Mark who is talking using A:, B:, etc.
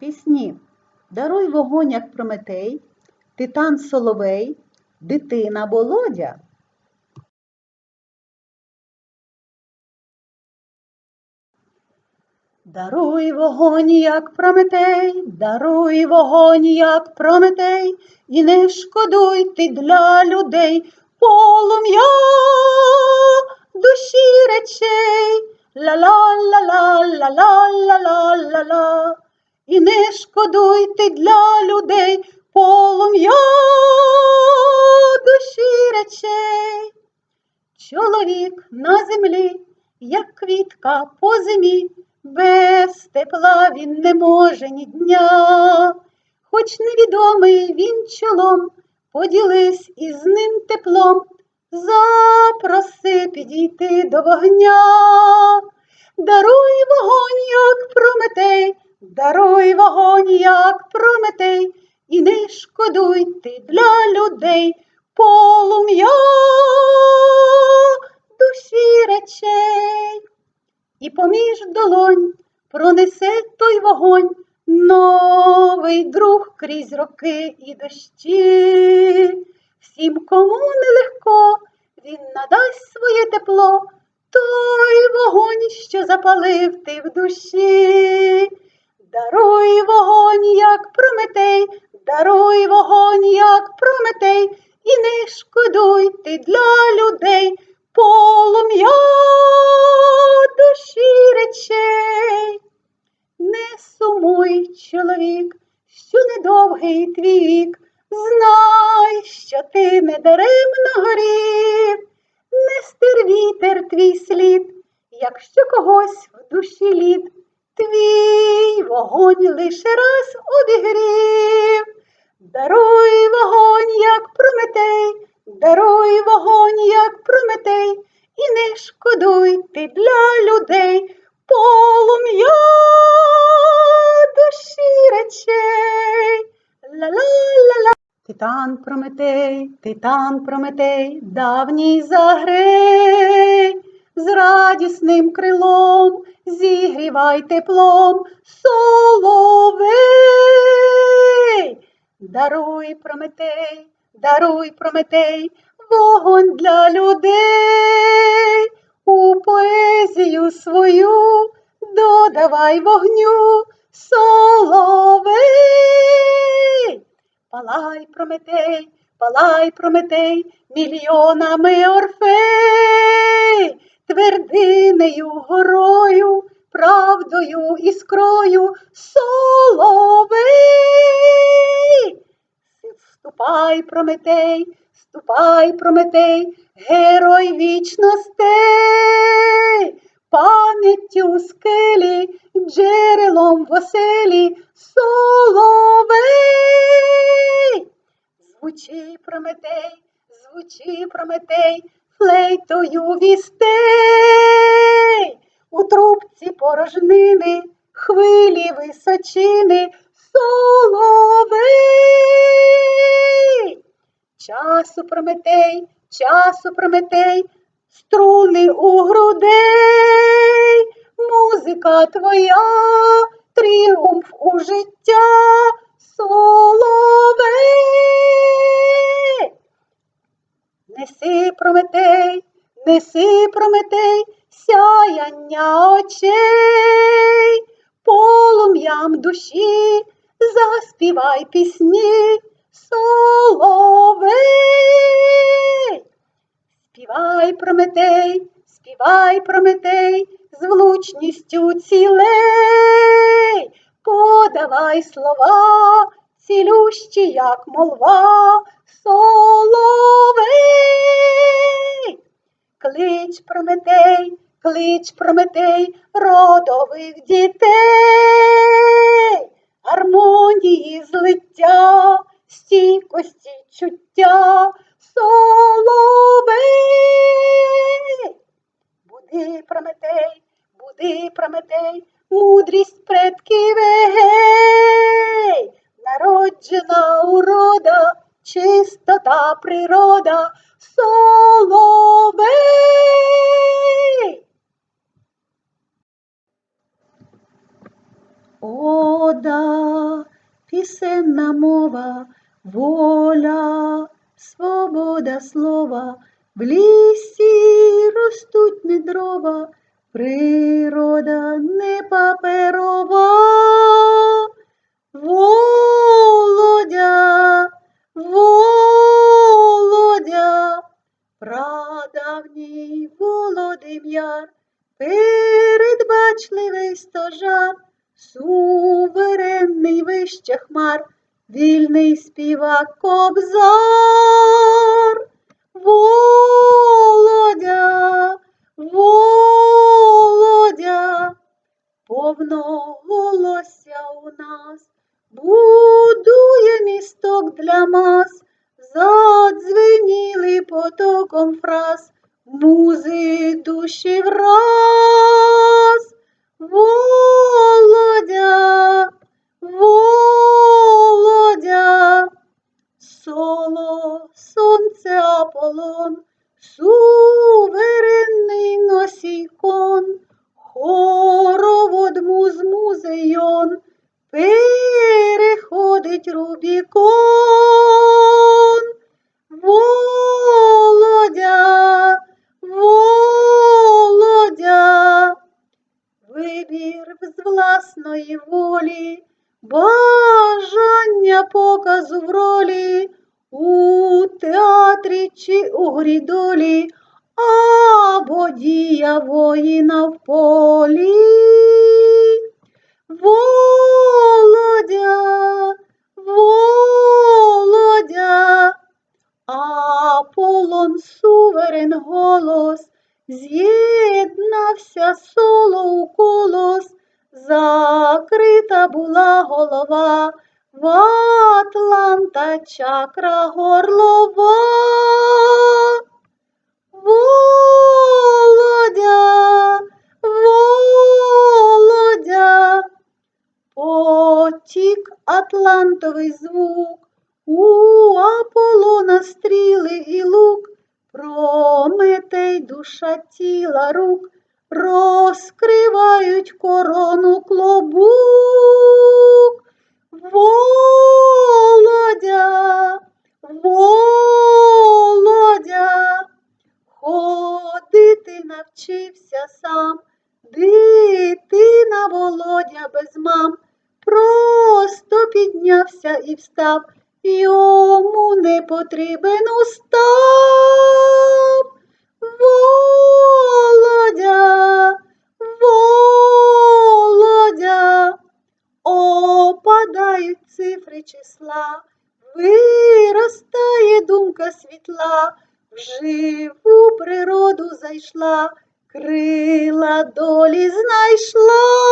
A: пісні Даруй вогонь, як Прометей, Титан Соловей, Дитина Володя. Даруй вогонь, як Прометей, даруй вогонь, як Прометей, і не шкодуй ти для людей полум'я душі речей. Ла-ла-ла-ла-ла-ла-ла-ла-ла-ла. І не шкодуй ти для людей полум'я душі речей. Чоловік на землі, як квітка по зимі, без тепла він не може ні дня. Хоч невідомий він чолом, поділись із ним теплом, запроси підійти до вогня. Даруй вогонь, як Прометей, даруй вогонь, як Прометей, і не шкодуй ти для людей полум'я душі речей. І поміж долонь пронесе той вогонь, новий друг крізь роки і дощі. Всім, кому нелегко, він надасть своє тепло, той вогонь, що запалив ти в душі. Даруй вогонь, як Прометей, даруй вогонь, як Прометей, і не шкодуй ти для людей полум'я душі речей. Не сумуй, чоловік, що недовгий твій вік, знай, що ти не даремно горів, не стир вітер твій слід, якщо когось в душі лід, твій вогонь лише раз обігрів. Даруй вогонь, як Прометей, даруй вогонь, як Прометей, і не шкодуй ти для людей полум'я душі речей. Ла-ла-ла-ла. Титан Прометей, Титан Прометей, давній загрей, з радісним крилом зігрівай теплом соловей. Даруй Прометей, даруй Прометей, вогонь для людей. У поезію свою додавай вогню соловей. Палай, Прометей, палай, Прометей, мільйонами орфей, твердинею горою, правдою іскрою соловей. Ступай, Прометей, ступай, Прометей, герой вічностей, пам'яттю скелі, джерелом в оселі соловей. Звучи, Прометей, звучи, Прометей, флейтою вістей, порожнини, хвилі височини, соловей. Часу Прометей, часу Прометей, струни у грудей, музика твоя, тріумф у життя, соловей. Неси Прометей, неси Прометей, сяяння очей, полум'ям душі, заспівай пісні, соловей. Співай, Прометей, співай, Прометей, з влучністю цілей, подавай слова, цілющі, як молва, соловей. Клич Прометей, клич Прометей, родових дітей, гармонії злиття, стійкості чуття, соловей. Буди, Прометей, буди, Прометей, мудрість предків егей, народжена урода, чистота природа, соловей. О, природа, пісенна мова, воля, свобода слова, в лісі ростуть не дрова, природа не паперова. Володя, вільний співак кобзар. Володя, Володя, повноголосся у нас, будує місток для мас, задзвеніли потоком фраз, музи душі враз. Володя, Володя, соло, сонце Аполлон, суверенний носій кон, хоровод муз музейон, переходить Рубікон. Чи у грі долі, або дія воїна в полі. Володя, Володя, Аполлон суверен голос, з'єднався соло у колос, закрита була голова, в Атланта чакра горлова. Володя, Володя, потік атлантовий звук, у Аполлона стріли і лук, Прометей душа тіла рук, розкривають корону клобук. Володя, Володя, ходити навчився сам, дитина Володя без мам, просто піднявся і встав, йому не потрібен устав. Володя, живу природу зайшла, крила долі знайшла.